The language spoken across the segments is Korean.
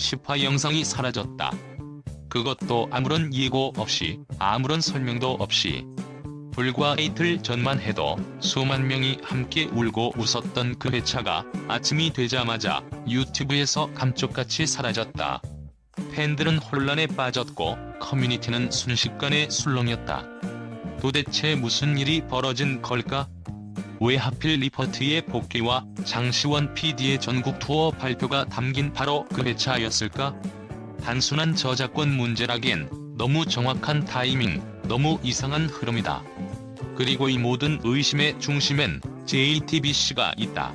10화 영상이 사라졌다. 그것도 아무런 예고 없이 아무런 설명도 없이 불과 이틀 전만 해도 수만 명이 함께 울고 웃었던 그 회차가 아침이 되자마자 유튜브에서 감쪽같이 사라졌다. 팬들은 혼란에 빠졌고 커뮤니티는 순식간에 술렁였다. 도대체 무슨 일이 벌어진 걸까? 왜 하필 리퍼트의 복귀와 장시원 PD의 전국 투어 발표가 담긴 바로 그 회차였을까? 단순한 저작권 문제라기엔 너무 정확한 타이밍, 너무 이상한 흐름이다. 그리고 이 모든 의심의 중심엔 JTBC가 있다.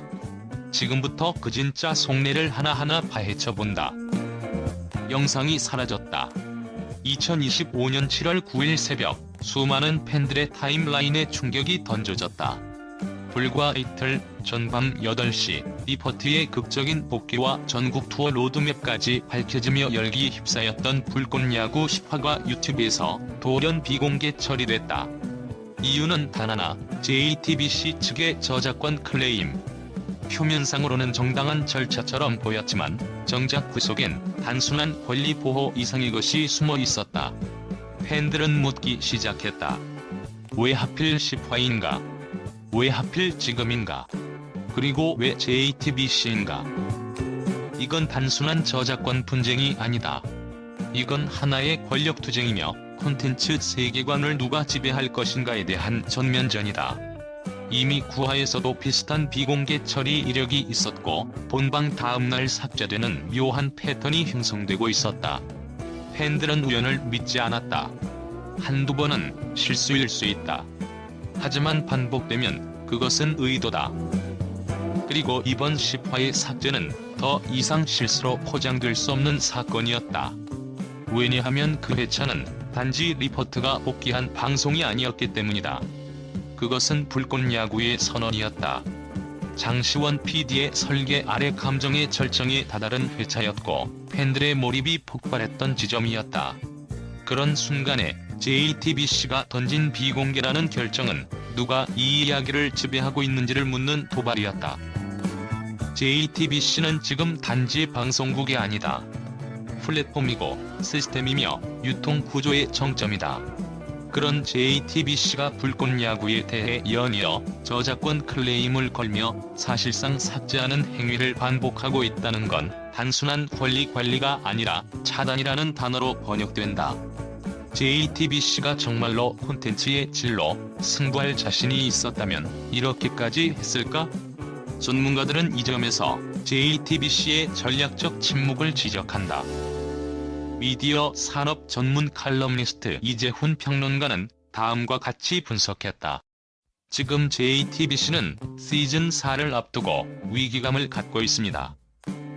지금부터 그 진짜 속내를 하나하나 파헤쳐본다. 영상이 사라졌다. 2025년 7월 9일 새벽 수많은 팬들의 타임라인에 충격이 던져졌다. 불과 이틀 전 밤 8시 리퍼트의 극적인 복귀와 전국 투어 로드맵까지 밝혀지며 열기에 휩싸였던 불꽃야구 10화가 유튜브에서 돌연 비공개 처리됐다. 이유는 단 하나, JTBC 측의 저작권 클레임. 표면상으로는 정당한 절차처럼 보였지만 정작 그 속엔 단순한 권리 보호 이상의 것이 숨어 있었다. 팬들은 묻기 시작했다. 왜 하필 10화인가? 왜 하필 지금인가? 그리고 왜 JTBC인가? 이건 단순한 저작권 분쟁이 아니다. 이건 하나의 권력투쟁이며 콘텐츠 세계관을 누가 지배할 것인가에 대한 전면전이다. 이미 9화에서도 비슷한 비공개 처리 이력이 있었고 본방 다음날 삭제되는 묘한 패턴이 형성되고 있었다. 팬들은 우연을 믿지 않았다. 한두 번은 실수일 수 있다. 하지만 반복되면 그것은 의도다. 그리고 이번 10화의 삭제는 더 이상 실수로 포장될 수 없는 사건이었다. 왜냐하면 그 회차는 단지 리포트가 복귀한 방송이 아니었기 때문이다. 그것은 불꽃 야구의 선언이었다. 장시원 PD의 설계 아래 감정의 절정에 다다른 회차였고 팬들의 몰입이 폭발했던 지점이었다. 그런 순간에 JTBC가 던진 비공개라는 결정은 누가 이 이야기를 지배하고 있는지를 묻는 도발이었다. JTBC는 지금 단지 방송국이 아니다. 플랫폼이고 시스템이며 유통 구조의 정점이다. 그런 JTBC가 불꽃 야구에 대해 연이어 저작권 클레임을 걸며 사실상 삭제하는 행위를 반복하고 있다는 건 단순한 권리 관리가 아니라 차단이라는 단어로 번역된다. JTBC가 정말로 콘텐츠의 질로 승부할 자신이 있었다면 이렇게까지 했을까? 전문가들은 이 점에서 JTBC의 전략적 침묵을 지적한다. 미디어 산업 전문 칼럼니스트 이재훈 평론가는 다음과 같이 분석했다. 지금 JTBC는 시즌 4를 앞두고 위기감을 갖고 있습니다.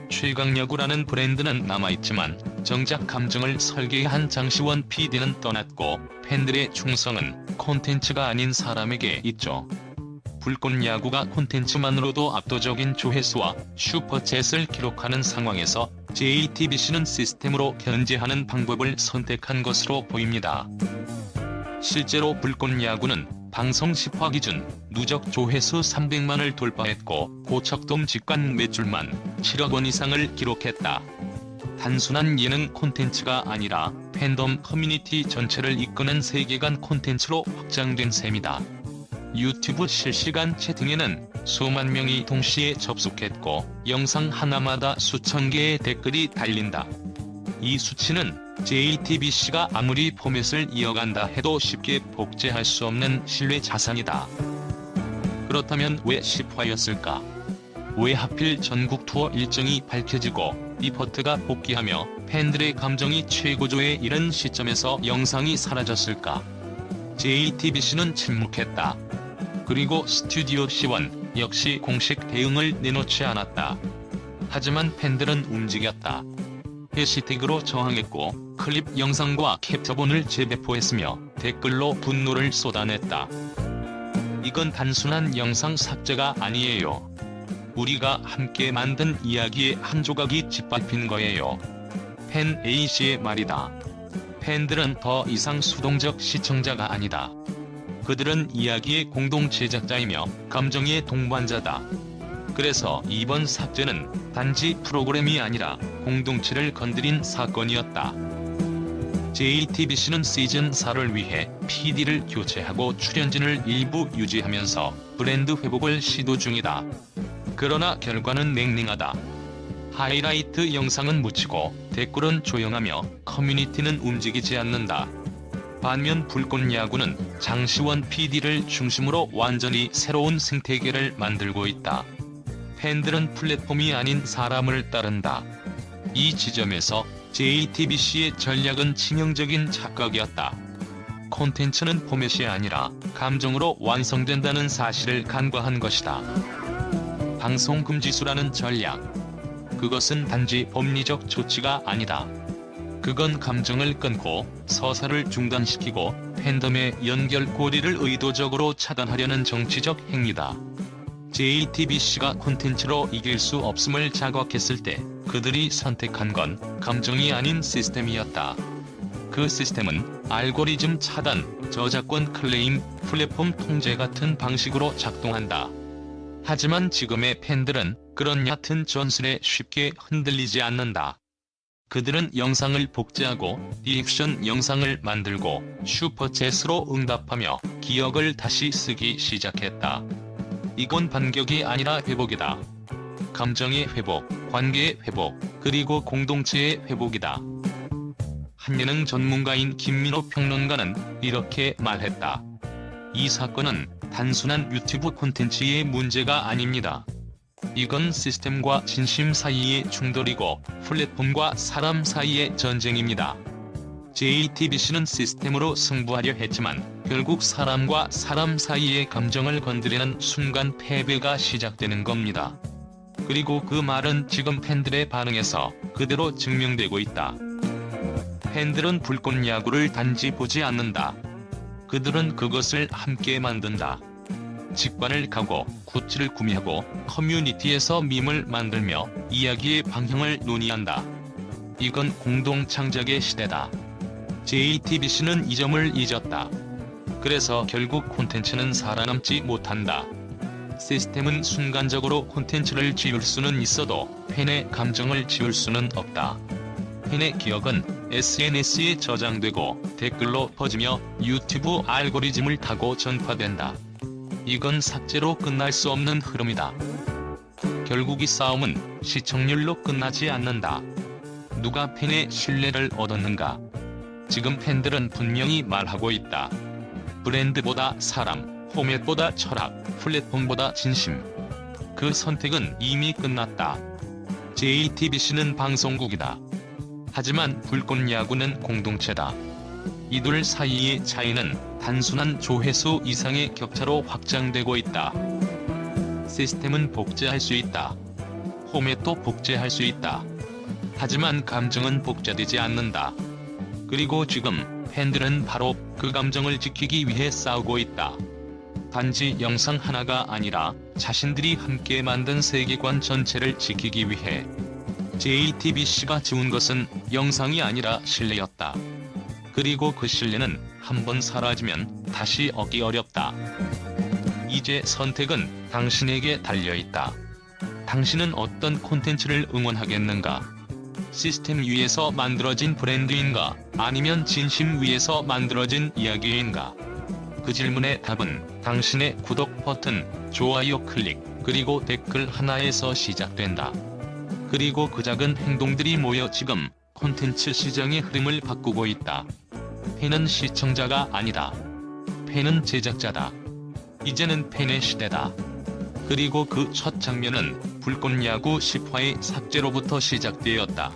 최강야구라는 브랜드는 남아있지만 정작 감정을 설계한 장시원 PD는 떠났고 팬들의 충성은 콘텐츠가 아닌 사람에게 있죠. 불꽃 야구가 콘텐츠만으로도 압도적인 조회수와 슈퍼챗을 기록하는 상황에서 JTBC는 시스템으로 견제하는 방법을 선택한 것으로 보입니다. 실제로 불꽃 야구는 방송 10화 기준 누적 조회수 300만을 돌파했고 고척돔 직관 매출만 7억 원 이상을 기록했다. 단순한 예능 콘텐츠가 아니라 팬덤 커뮤니티 전체를 이끄는 세계관 콘텐츠로 확장된 셈이다. 유튜브 실시간 채팅에는 수만 명이 동시에 접속했고 영상 하나마다 수천 개의 댓글이 달린다. 이 수치는 JTBC가 아무리 포맷을 이어간다 해도 쉽게 복제할 수 없는 신뢰 자산이다. 그렇다면 왜 10화였을까? 왜 하필 전국 투어 일정이 밝혀지고 리퍼트가 복귀하며 팬들의 감정이 최고조에 이른 시점에서 영상이 사라졌을까? JTBC는 침묵했다. 그리고 스튜디오 C1 역시 공식 대응을 내놓지 않았다. 하지만 팬들은 움직였다. 해시태그로 저항했고 클립 영상과 캡처본을 재배포했으며 댓글로 분노를 쏟아냈다. 이건 단순한 영상 삭제가 아니에요. 우리가 함께 만든 이야기의 한 조각이 짓밟힌 거예요. 팬 A씨의 말이다. 팬들은 더 이상 수동적 시청자가 아니다. 그들은 이야기의 공동 제작자이며 감정의 동반자다. 그래서 이번 삭제는 단지 프로그램이 아니라 공동체를 건드린 사건이었다. JTBC는 시즌 4를 위해 PD를 교체하고 출연진을 일부 유지하면서 브랜드 회복을 시도 중이다. 그러나 결과는 냉랭하다. 하이라이트 영상은 묻히고 댓글은 조용하며 커뮤니티는 움직이지 않는다. 반면 불꽃 야구는 장시원 PD를 중심으로 완전히 새로운 생태계를 만들고 있다. 팬들은 플랫폼이 아닌 사람을 따른다. 이 지점에서 JTBC의 전략은 치명적인 착각이었다. 콘텐츠는 포맷이 아니라 감정으로 완성된다는 사실을 간과한 것이다. 방송 금지수라는 전략. 그것은 단지 법리적 조치가 아니다. 그건 감정을 끊고 서사를 중단시키고 팬덤의 연결고리를 의도적으로 차단하려는 정치적 행위다. JTBC가 콘텐츠로 이길 수 없음을 자각했을 때 그들이 선택한 건 감정이 아닌 시스템이었다. 그 시스템은 알고리즘 차단, 저작권 클레임, 플랫폼 통제 같은 방식으로 작동한다. 하지만 지금의 팬들은 그런 얕은 전술에 쉽게 흔들리지 않는다. 그들은 영상을 복제하고 리액션 영상을 만들고 슈퍼챗으로 응답하며 기억을 다시 쓰기 시작했다. 이건 반격이 아니라 회복이다. 감정의 회복, 관계의 회복, 그리고 공동체의 회복이다. 한예능 전문가인 김민호 평론가는 이렇게 말했다. 이 사건은 단순한 유튜브 콘텐츠의 문제가 아닙니다. 이건 시스템과 진심 사이의 충돌이고 플랫폼과 사람 사이의 전쟁입니다. JTBC는 시스템으로 승부하려 했지만 결국 사람과 사람 사이의 감정을 건드리는 순간 패배가 시작되는 겁니다. 그리고 그 말은 지금 팬들의 반응에서 그대로 증명되고 있다. 팬들은 불꽃 야구를 단지 보지 않는다. 그들은 그것을 함께 만든다. 직관을 가고 굿즈를 구매하고 커뮤니티에서 밈을 만들며 이야기의 방향을 논의한다. 이건 공동 창작의 시대다. JTBC는 이 점을 잊었다. 그래서 결국 콘텐츠는 살아남지 못한다. 시스템은 순간적으로 콘텐츠를 지울 수는 있어도 팬의 감정을 지울 수는 없다. 팬의 기억은 SNS에 저장되고 댓글로 퍼지며 유튜브 알고리즘을 타고 전파된다. 이건 삭제로 끝날 수 없는 흐름이다. 결국 이 싸움은 시청률로 끝나지 않는다. 누가 팬의 신뢰를 얻었는가? 지금 팬들은 분명히 말하고 있다. 브랜드보다 사람, 포맷보다 철학, 플랫폼보다 진심. 그 선택은 이미 끝났다. JTBC는 방송국이다. 하지만 불꽃 야구는 공동체다. 이둘 사이의 차이는 단순한 조회수 이상의 격차로 확장되고 있다. 시스템은 복제할 수 있다. 포맷도 복제할 수 있다. 하지만 감정은 복제되지 않는다. 그리고 지금 팬들은 바로 그 감정을 지키기 위해 싸우고 있다. 단지 영상 하나가 아니라 자신들이 함께 만든 세계관 전체를 지키기 위해 JTBC가 지운 것은 영상이 아니라 신뢰였다. 그리고 그 신뢰는 한번 사라지면 다시 얻기 어렵다. 이제 선택은 당신에게 달려있다. 당신은 어떤 콘텐츠를 응원하겠는가? 시스템 위에서 만들어진 브랜드인가? 아니면 진심 위에서 만들어진 이야기인가? 그 질문의 답은 당신의 구독 버튼, 좋아요 클릭, 그리고 댓글 하나에서 시작된다. 그리고 그 작은 행동들이 모여 지금 콘텐츠 시장의 흐름을 바꾸고 있다. 팬은 시청자가 아니다. 팬은 제작자다. 이제는 팬의 시대다. 그리고 그 첫 장면은 불꽃 야구 10화의 삭제로부터 시작되었다.